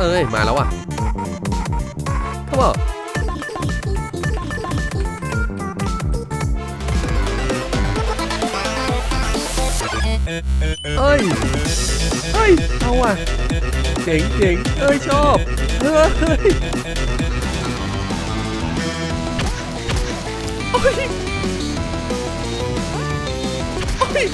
เอ้ย มาแล้วอะเขาบอกเอ้ยเฮ้ย เอาอะ เจ๋งเจ๋งเอ้ย ชอบ เฮ้ยเฮ้ยโอ้ยโอ้ย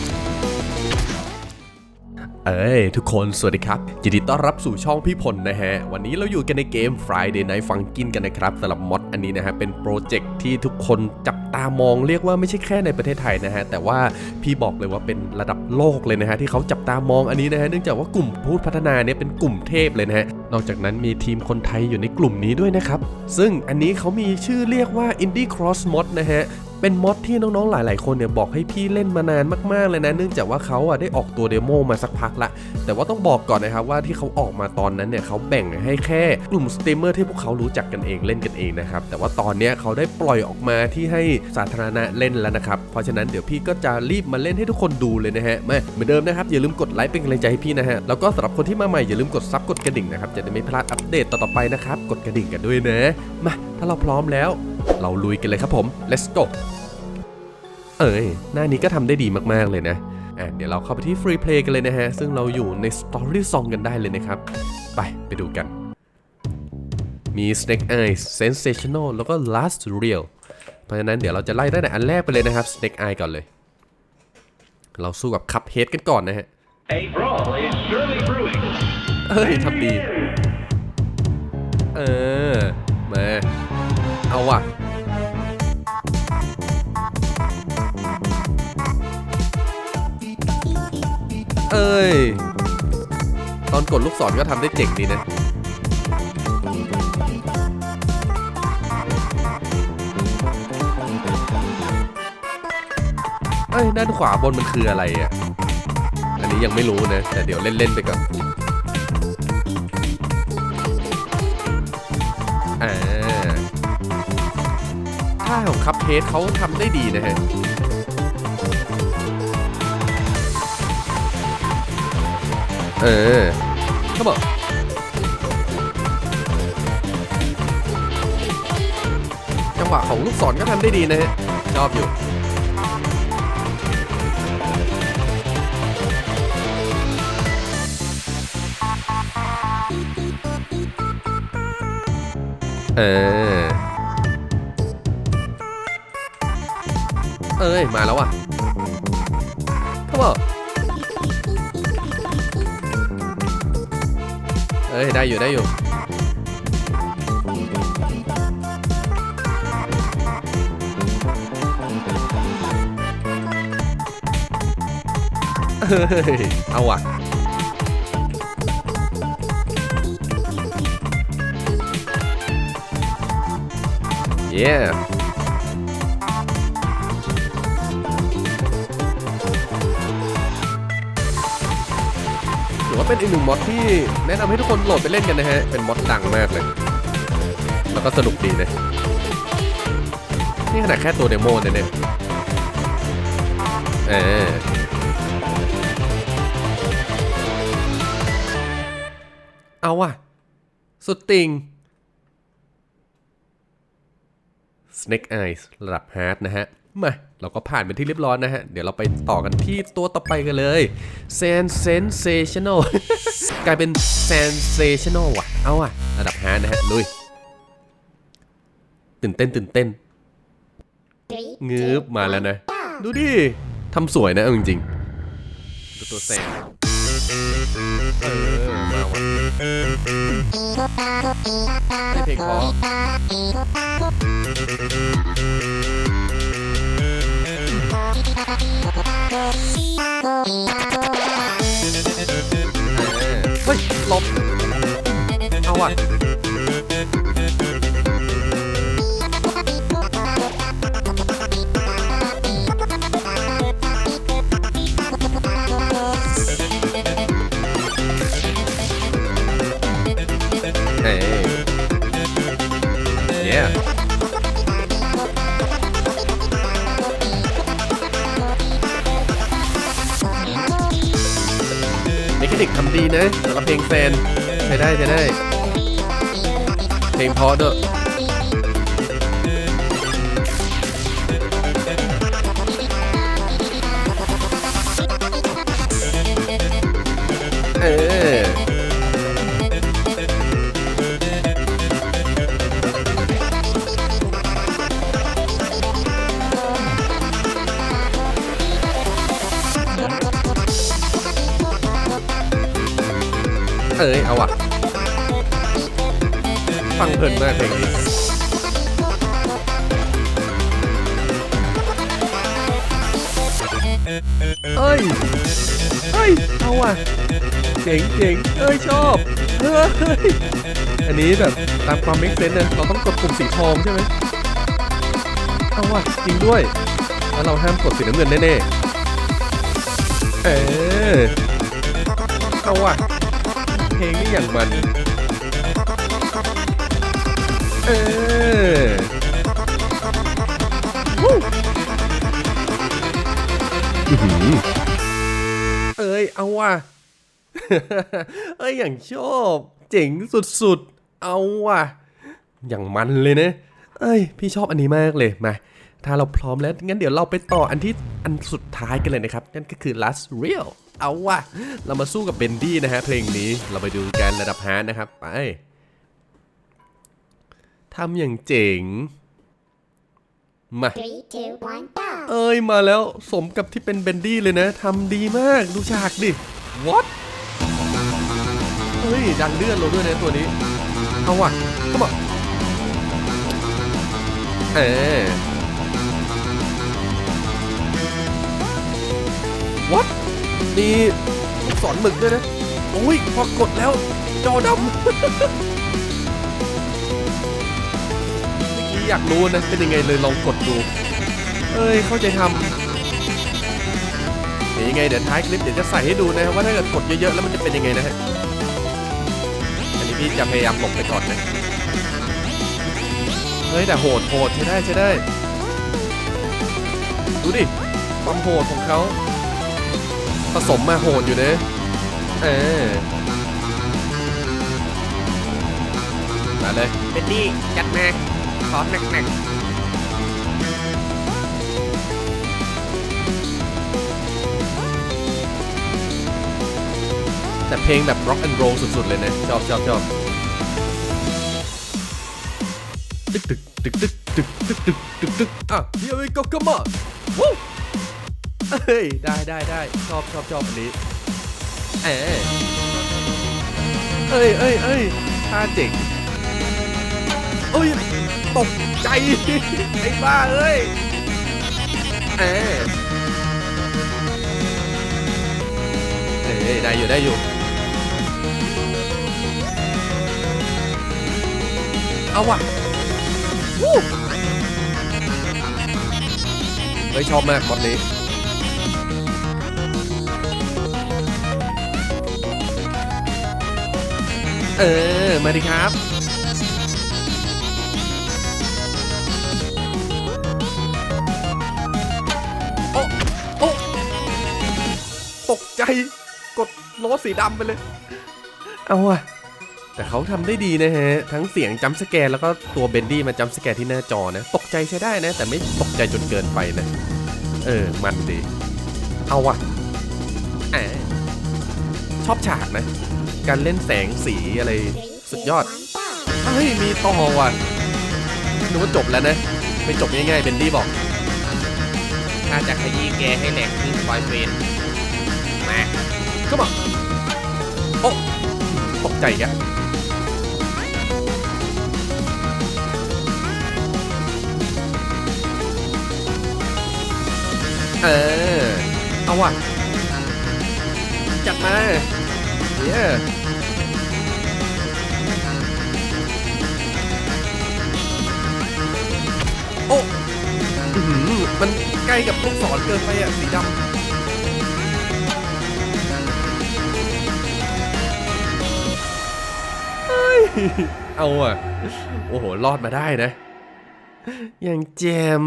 เอ้ยทุกคนสวัสดีครับยินดีต้อนรับสู่ช่องพี่พลนะฮะ วันนี้เราอยู่กันในเกม Friday Night Funkin กันนะครับสำหรับมอดอันนี้นะฮะ เป็นโปรเจกต์ที่ทุกคนจับตามองเรียกว่าไม่ใช่แค่ในประเทศไทยนะฮะ แต่ว่าพี่บอกเลยว่าเป็นระดับโลกเลยนะฮะ ที่เขาจับตามองอันนี้นะฮะ เนื่องจากว่ากลุ่มผู้พัฒนาเนี่ยเป็นกลุ่มเทพเลยนะฮะนอกจากนั้นมีทีมคนไทยอยู่ในกลุ่มนี้ด้วยนะครับ ซึ่งอันนี้เขามีชื่อเรียกว่า Indie Cross Mod นะฮะ เป็นมอดที่น้องๆหลายๆคนเนี่ยบอกให้พี่เล่นมานานมากๆเลยนะ เนื่องจากว่าเขาอะได้ออกตัวเดโมมาสักพักละ แต่ว่าต้องบอกก่อนนะครับว่าที่เขาออกมาตอนนั้นเนี่ยเขาแบ่งให้แค่กลุ่มสตรีมเมอร์ที่พวกเขารู้จักกันเองเล่นกันเองนะครับ แต่ว่าตอนนี้เขาได้ปล่อยออกมาที่ให้สาธารณะเล่นแล้วนะครับ เพราะฉะนั้นเดี๋ยวพี่ก็จะรีบมาเล่นให้ทุกคนดูเลยนะฮะมาเหมือนเดิมนะครับอย่าลืมกดไลค์เป็นกำลังใจให้พี่นะฮะ แล้วก็สำหรับคนที่มาใหม่อย่าลืมกดซับกดกระดิ่งนะครับจะได้ไม่พลาดอัปเดตต่อๆไปนะครับกดกระดิ่งกันด้วยนะมาถ้าเราพร้อมแล้ว เราลุยกันเลยครับผม let's go เอ้ย หน้านี้ก็ทำได้ดีมากๆเลยนะอะเดี๋ยวเราเข้าไปที่ Free Play กันเลยนะฮะ ซึ่งเราอยู่ใน Story Song กันได้เลยนะครับ ไปไปดูกัน มี Snake Eyes Sensational แล้วก็ Last Real เพราะฉะนั้นเดี๋ยวเราจะไล่ได้แต่อันแรกไปเลยนะครับ Snake Eye ก่อนเลย เราสู้กับ Cuphead กันก่อนนะฮะ A brawl is surely brewing. เอ้ยทำดี เออ มา เอาว่ะ เอ้ย ตอนกดลูกศรก็ทำได้เจ๋งดีนะเอ้ยด้านขวาบนมันคืออะไรอะ อันนี้ยังไม่รู้นะ แต่เดี๋ยวเล่น ๆ ไปก่อนอ่าท่าของคัพเพสเขาทำได้ดีนะฮะ เออเขาบอกจังหวะของลูกศรก็ทำได้ดีนะฮะชอบอยู่เออ เอ้ย มาแล้วอะ อ้ยได้อยู่ได้อยู่เฮ้ยเอาอะเย้ อว่าเป็นอีกหนึ่งมอดที่แนะนำให้ทุกคนโหลดไปเล่นกันนะฮะ เป็นมอดดังมากเลย แล้วก็สนุกดีนะนี่ขนาดแค่ตัวเดโมเนี่ยเนี่ยเออเอาว่ะ สุดติง Snake Eyes ระดับ Hard นะฮะ มา เราก็ผ่านเป็นที่เรียบร้อยนะฮะ เดี๋ยวเราไปต่อกันที่ตัวต่อไปกันเลย Sen Sensational กลายเป็น Sensational ว่ะ เอาอะ ระดับ Hard นะฮะ ลุย ตื่นเต้นตื่นเต้นงืบมาแล้วนะ ดูดิ ทำสวยนะเอาจริงๆดูตัวแซงเออมาว่ะให้เพลงพอ เฮ้ยลบเอาว่ะเฮ้ย พี่เด็กทำดีนะสำหรับเพลงแฟนใช้ได้ใช้ได้ เพลงเพอด้วยเออ ย เอาอะฟังเพลินมากเพลงนี้เอ้ย เฮ้ย เอาอะเจ๋งเจ๋งเอ้ยชอบเฮ้ย อันนี้แบบตามความเมคเซนนะเราต้องกดปุ่มสีทองใช่ไหมเอาว่ะจริงด้วย แล้วเราห้ามกดสีน้ำเงินแน่ๆ เออเอาว่ะ เพลงนี่อย่างมัน เออวู้อื้อหือเอ้ย เอาว่ะ เอ้ย อย่างชอบ เจ๋งสุดๆ เอาว่ะ อย่างมันเลยนะ เอ้ย พี่ชอบอันนี้มากเลย มา ถ้าเราพร้อมแล้ว งั้นเดี๋ยวเราไปต่ออันที่อันสุดท้ายกันเลยนะครับ นั่นก็คือ last real เอาว่ะ เรามาสู้กับเบนดี้นะฮะเพลงนี้เราไปดูกันระดับฮาร์ดนะครับ ไปทำอย่างเจ๋ง มา Three, two, one, เอ้ยมาแล้วสมกับที่เป็นเบนดี้เลยนะทำดีมากดูฉากดิ what เฮ้ยดันเลื่อนเราด้วยนะตัวนี้ เอาว่ะก็บอกเออ what มีลูกศรหมึกด้วยนะโอ้ยพอกดแล้ว จอดำเมื่อกี้อยากรู้นะ เป็นยังไงเลยลองกดดู เอ้ย เข้าใจทำเดี๋ยวยังไงเดี๋ยวท้ายคลิปเดี๋ยวจะใส่ให้ดูนะครับว่าถ้าเกิดกดเยอะๆ แล้วมันจะเป็นยังไงนะฮะ อันนี้พี่จะพยายามหลบไปก่อนนะ เฮ้ย แต่โหดโหดใช้ได้ใช้ได้ ดูดิ ความโหดของเขา ผสมมาโหดอยู่เนะเออมาเลยเป็นดี้จัดมาขอหนักหนักแต่เพลงแบบ rock and roll สุดๆเลยนะชอบชอบชอบตึกตึกตึกตึกตึกตึกตึกตึกตึกอะ here we go come on วู้ เฮ้ย ได้ได้ได้ชอบชอบชอบอันนี้ เอ้ยเอ้ยเอ้ยเอ้ยท่าเจ๋งเอ้ย ตกใจ ไอ้บ้าเอ้ย เอ้ยเอ้ยได้อยู่ได้อยู่เอาว่ะเฮ้ยชอบมากมอดนี้ เออ มาดิครับ โอ้ โอ้ ตกใจ กดโน้ตสีดำไปเลย เอาอะแต่เขาทำได้ดีนะฮะ ทั้งเสียงจัมป์สแกร์แล้วก็ตัวเบนดี้มาจัมป์สแกร์ที่หน้าจอนะ ตกใจใช้ได้นะ แต่ไม่ตกใจจนเกินไปนะ เออ มันดี เอาว่ะแอะชอบฉากนะ การเล่นแสงสีอะไร Three, สุด two, ยอด one, go! เฮ้ยมีต่อว่ะนึกว่าจบแล้วนะ ไม่จบง่ายๆเบนดี้บอกถ้าจะขยี้แกให้แหลกขึ้นบอยเฟรนด์มาก็บอกโอ้ตกใจอีกอะเออ เอาว่ะ จัดมา เย้โอ้อื้อหือมันใกล้กับลูกศรเกินไปอะ สีดำเอาอะ โอ้โห รอดมาได้นะ อย่างแจม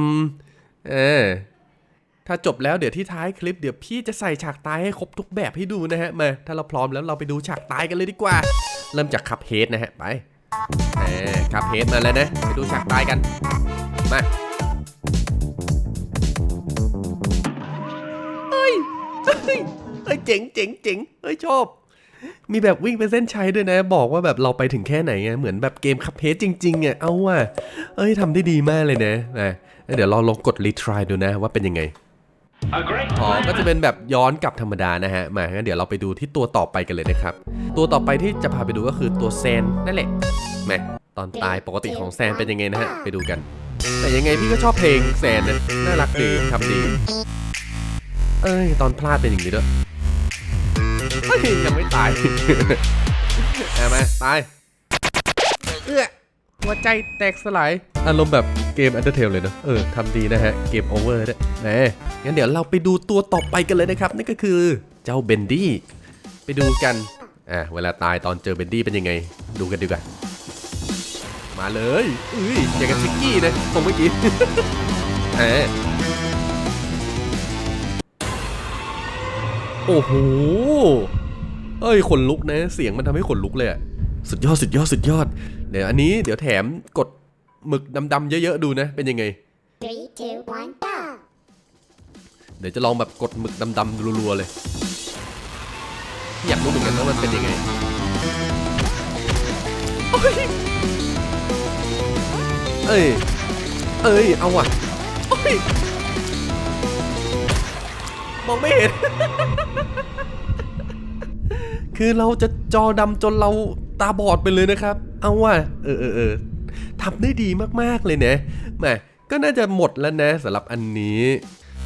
เออ ถ้าจบแล้วเดี๋ยวที่ท้ายคลิปเดี๋ยวพี่จะใส่ฉากตายให้ครบทุกแบบให้ดูนะฮะมาถ้าเราพร้อมแล้วเราไปดูฉากตายกันเลยดีกว่า เริ่มจากคับเฮดนะฮะไปแหมคับเฮดมาแล้วนะไปดูฉากตายกันมาเฮ้ยเฮ้ยเฮ้ยเจ๋งเจ๋งเจ๋งเฮ้ยชอบมีแบบวิ่งเป็นเส้นชัยด้วยนะ บอกว่าแบบเราไปถึงแค่ไหนไงเหมือนแบบเกมคับเฮดจริงๆอะเอาว่ะเอ้ยทำได้ดีมากเลยนะนะเดี๋ยวเราลองกดรีทรายดูนะว่าเป็นยังไง อ๋อก็จะเป็นแบบย้อนกลับธรรมดานะฮะมางั้นเดี๋ยวเราไปดูที่ตัวต่อไปกันเลยนะครับ ตัวต่อไปที่จะพาไปดูก็คือตัวแซนนั่นแหละแมตอนตายปกติของแซนเป็นยังไงนะฮะไปดูกัน แต่ยังไงพี่ก็ชอบเพลงแซนนะน่ารักดีทำดีเอ้ยตอนพลาดเป็นอย่างนี้ด้วยยยังไม่ตายเอามาตายเอื้อหัวใจแตกสลาย อารมณ์แบบเกม Undertale เลยเนอะเออทำดีนะฮะ เกมโอเวอร์ด้วยแหมงั้นเดี๋ยวเราไปดูตัวต่อไปกันเลยนะครับนั่นก็คือเจ้าเบนดี้ไปดูกันอะเวลาตายตอนเจอเบนดี้เป็นยังไง ดูกันดีกว่ามาเลยอุ้ยอย่างกับชิกกี้นะตรงเมื่อกี้แหมโอ้โหเอ้ยขนลุกนะ เสียงมันทำให้ขนลุกเลยอะสุดยอดสุดยอดสุดยอดเดี๋ยวอันนี้เดี๋ยวแถมกด หมึกดำๆเยอะๆดูนะ เป็นยังไง Three, two, one, go! เดี๋ยวจะลองแบบกดหมึกดำๆรัวๆเลย อยากรู้เหมือนกันว่ามันเป็นยังไงโอ้ยเอ้ย เอ้ย เอาว่ะโอ้ยมองไม่เห็น คือเราจะจอดำจนเราตาบอดไปเลยนะครับ เอาว่ะ เออเออเออ ทำได้ดีมากๆเลยนะแหมก็น่าจะหมดแล้วนะสำหรับอันนี้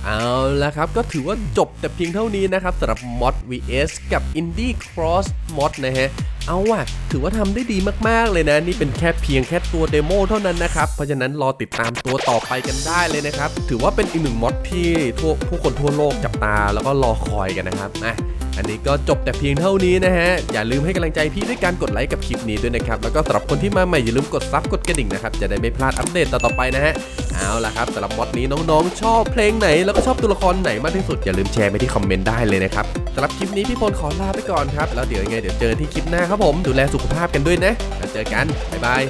เอาละครับ ก็ถือว่าจบแต่เพียงเท่านี้นะครับสำหรับ Mod vs กับ Indie Cross Mod นะฮะ เอาว่ะ ถือว่าทำได้ดีมาก ๆ เลยนะ นี่เป็นแค่เพียงแค่ตัวเดโมเท่านั้นนะครับ เพราะฉะนั้นรอติดตามตัวต่อไปกันได้เลยนะครับ ถือว่าเป็นอีกหนึ่งมอดที่ทั่วผู้คนทั่วโลกจับตาแล้วก็รอคอยกันนะครับอะ อันนี้ก็จบแต่เพียงเท่านี้นะฮะ อย่าลืมให้กำลังใจพี่ด้วยการกดไลค์กับคลิปนี้ด้วยนะครับ แล้วก็สำหรับคนที่มาใหม่อย่าลืมกดซับกดกระดิ่งนะครับ จะได้ไม่พลาดอัปเดตต่อๆไปนะฮะ เอาล่ะครับสำหรับมอดนี้น้องๆ ชอบเพลงไหน แล้วก็ชอบตัวละครไหนมากที่สุด อย่าลืมแชร์ไปที่คอมเมนต์ได้เลยนะครับสำหรับคลิปนี้พี่พลขอลาไปก่อนครับ แล้วเดี๋ยวยังไงเดี๋ยวเจอที่คลิปหน้าครับผม ดูแลสุขภาพกันด้วยนะแล้วเจอกันบ๊ายบาย